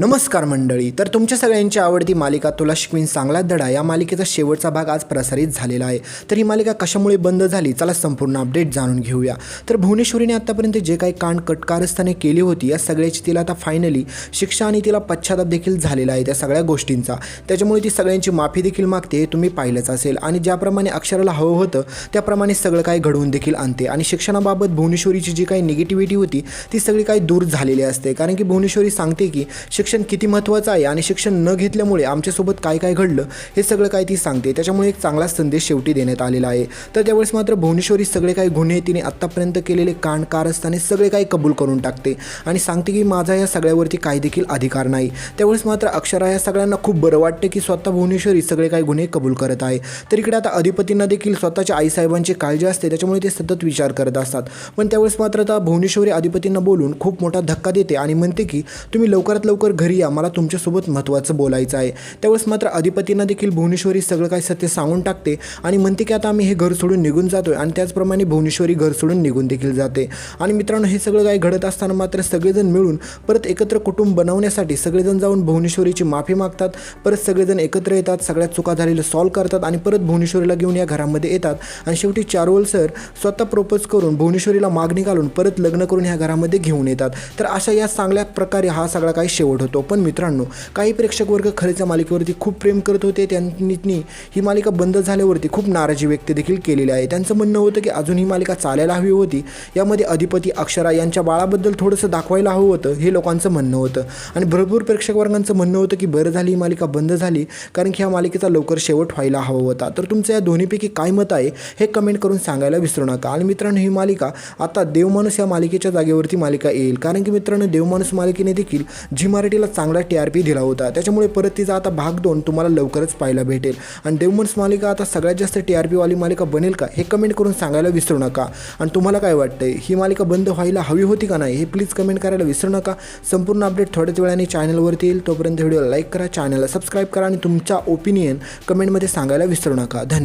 नमस्कार मंडळी तर तुमच्या सगळ्यांची आवडती मालिका तुला शिकवीन चांगला धडा. या मालिकेचा शेवटचा भाग आज प्रसारित झालेला आहे. तर ही मालिका कशामुळे बंद झाली चला संपूर्ण अपडेट जाणून घेऊया. तर भुवनेश्वरीने आतापर्यंत जे काही कांड कटकारस्थाने केली होती या सगळ्याची तिला आता फायनली शिक्षा आणि तिला पश्चाताप देखील झालेला आहे त्या सगळ्या गोष्टींचा. त्याच्यामुळे ती सगळ्यांची माफी देखील मागते हे तुम्ही पाहिलंच असेल. आणि ज्याप्रमाणे अक्षराला हवं होतं त्याप्रमाणे सगळं काही घडवून देखील आणते. आणि शिक्षणाबाबत भुवनेश्वरीची जी काही निगेटिव्हिटी होती ती सगळी काही दूर झालेली असते. कारण की भुवनेश्वरी सांगते की शिक्षण किती महत्त्वाचं आहे आणि शिक्षण न घेतल्यामुळे आमच्यासोबत काय काय घडलं हे सगळं काय ती सांगते. त्याच्यामुळे एक चांगला संदेश शेवटी देण्यात आलेला आहे. तर त्यावेळेस मात्र भुवनेश्वरी सगळे काही गुन्हे तिने आत्तापर्यंत केलेले कांड कारस्थाने सगळे काही कबूल करून टाकते. आणि सांगते की माझा या सगळ्यावरती काही देखील अधिकार नाही. त्यावेळेस मात्र अक्षरा या सगळ्यांना खूप बरं वाटतं की स्वतः भुवनेश्वरी सगळे काही गुन्हे कबूल करत आहे. तर इकडे आता अधिपतींना देखील स्वतःच्या आईसाहेबांची काळजी असते त्याच्यामुळे ते सतत विचार करत असतात. पण त्यावेळेस मात्र आता भुवनेश्वरी अधिपतींना बोलून खूप मोठा धक्का देते आणि म्हणते की तुम्ही लवकरात लवकर घरी या. मला तुमच्यासोबत महत्त्वाचं बोलायचं आहे. त्यावेळेस मात्र अधिपतींना देखील भुवनेश्वरी सगळं काही सत्य सांगून टाकते आणि म्हणते की आता आम्ही हे घर सोडून निघून जातो आहे आणि त्याचप्रमाणे भुवनेश्वरी घर सोडून निघून देखील जाते. आणि मित्रांनो हे सगळं काही घडत असताना मात्र सगळेजण मिळून परत एकत्र कुटुंब बनवण्यासाठी सगळेजण जाऊन भुवनेश्वरीची माफी मागतात. परत सगळेजण एकत्र येतात सगळ्या चुका झालेल्या सॉल्व करतात आणि परत भुवनेश्वरीला घेऊन या घरामध्ये येतात. आणि शेवटी चारोल सर स्वतः प्रपोज करून भुवनेश्वरीला मागणी घालून परत लग्न करून ह्या घरामध्ये घेऊन येतात. तर अशा या चांगल्या प्रकारे हा सगळा काही शेवट होतो. पण मित्रांनो काही प्रेक्षक वर्ग खरेच मालिकेवरती खूप प्रेम करत होते. त्यांनी ही मालिका बंद झाल्यावरती खूप नाराजी व्यक्त देखील केलेली आहे. त्यांचं म्हणणं होतं की अजून ही मालिका चालायला हवी होती. यामध्ये अधिपती अक्षरा यांच्या बाळाबद्दल थोडंसं दाखवायला हवं होतं हे लोकांचं म्हणणं होतं. आणि भरपूर प्रेक्षक वर्गांचं म्हणणं होतं की बरं झाली ही मालिका बंद झाली कारण की ह्या मालिकेचा लवकर शेवट व्हायला हवा होता. तर तुमचं या दोन्हीपैकी काय मत आहे हे कमेंट करून सांगायला विसरू नका. आणि मित्रांनो ही मालिका आता देवमाणूस या मालिकेच्या जागेवरती मालिका येईल. कारण की मित्रांनो देवमाणूस मालिकेने देखील झी मराठीला चांगला टी आर पी दिला होता. त्याच्यामुळे परत तिचा आता भाग दोन तुम्हाला लवकरच पाहायला भेटेल. आणि देवमाणूस मालिका आता सगळ्यात जास्त टी आर पीवाली मालिका बनेल का हे कमेंट करून सांगायला विसरू नका. आणि तुम्हाला काय वाटतंय ही मालिका बंद व्हायला हवी होती का नाही हे प्लीज कमेंट करायला विसरू नका. संपूर्ण अपडेट थोड्याच वेळाने चॅनलवरती येईल. तोपर्यंत व्हिडिओला लाईक करा चॅनलला सबस्क्राईब करा आणि तुमचा ओपिनियन कमेंटमध्ये सांगायला विसरू नका. धन्यवाद.